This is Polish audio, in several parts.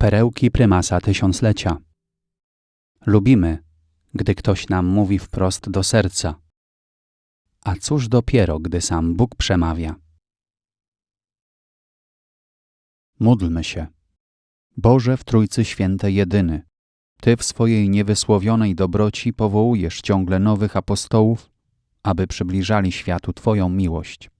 Perełki prymasa tysiąclecia. Lubimy, gdy ktoś nam mówi wprost do serca. A cóż dopiero, gdy sam Bóg przemawia. Módlmy się. Boże w Trójcy Świętej jedyny, Ty w swojej niewysłowionej dobroci powołujesz ciągle nowych apostołów, aby przybliżali światu Twoją miłość.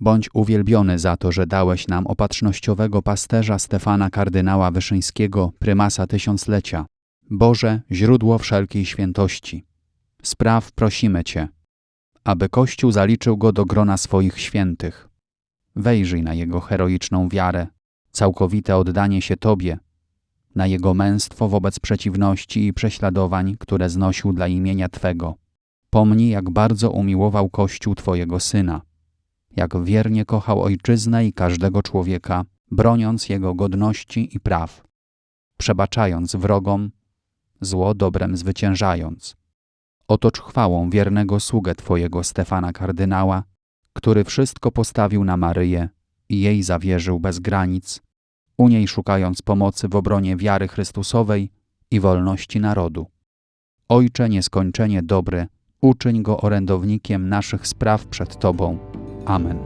Bądź uwielbiony za to, że dałeś nam opatrznościowego pasterza Stefana kardynała Wyszyńskiego, prymasa tysiąclecia. Boże, źródło wszelkiej świętości. Spraw prosimy Cię, aby Kościół zaliczył go do grona swoich świętych. Wejrzyj na jego heroiczną wiarę, całkowite oddanie się Tobie, na jego męstwo wobec przeciwności i prześladowań, które znosił dla imienia Twego. Pomnij, jak bardzo umiłował Kościół Twojego Syna, jak wiernie kochał Ojczyznę i każdego człowieka, broniąc jego godności i praw, przebaczając wrogom, zło dobrem zwyciężając. Otocz chwałą wiernego sługę Twojego Stefana kardynała, który wszystko postawił na Maryję i jej zawierzył bez granic, u niej szukając pomocy w obronie wiary Chrystusowej i wolności narodu. Ojcze nieskończenie dobry, uczyń go orędownikiem naszych spraw przed Tobą. Amen.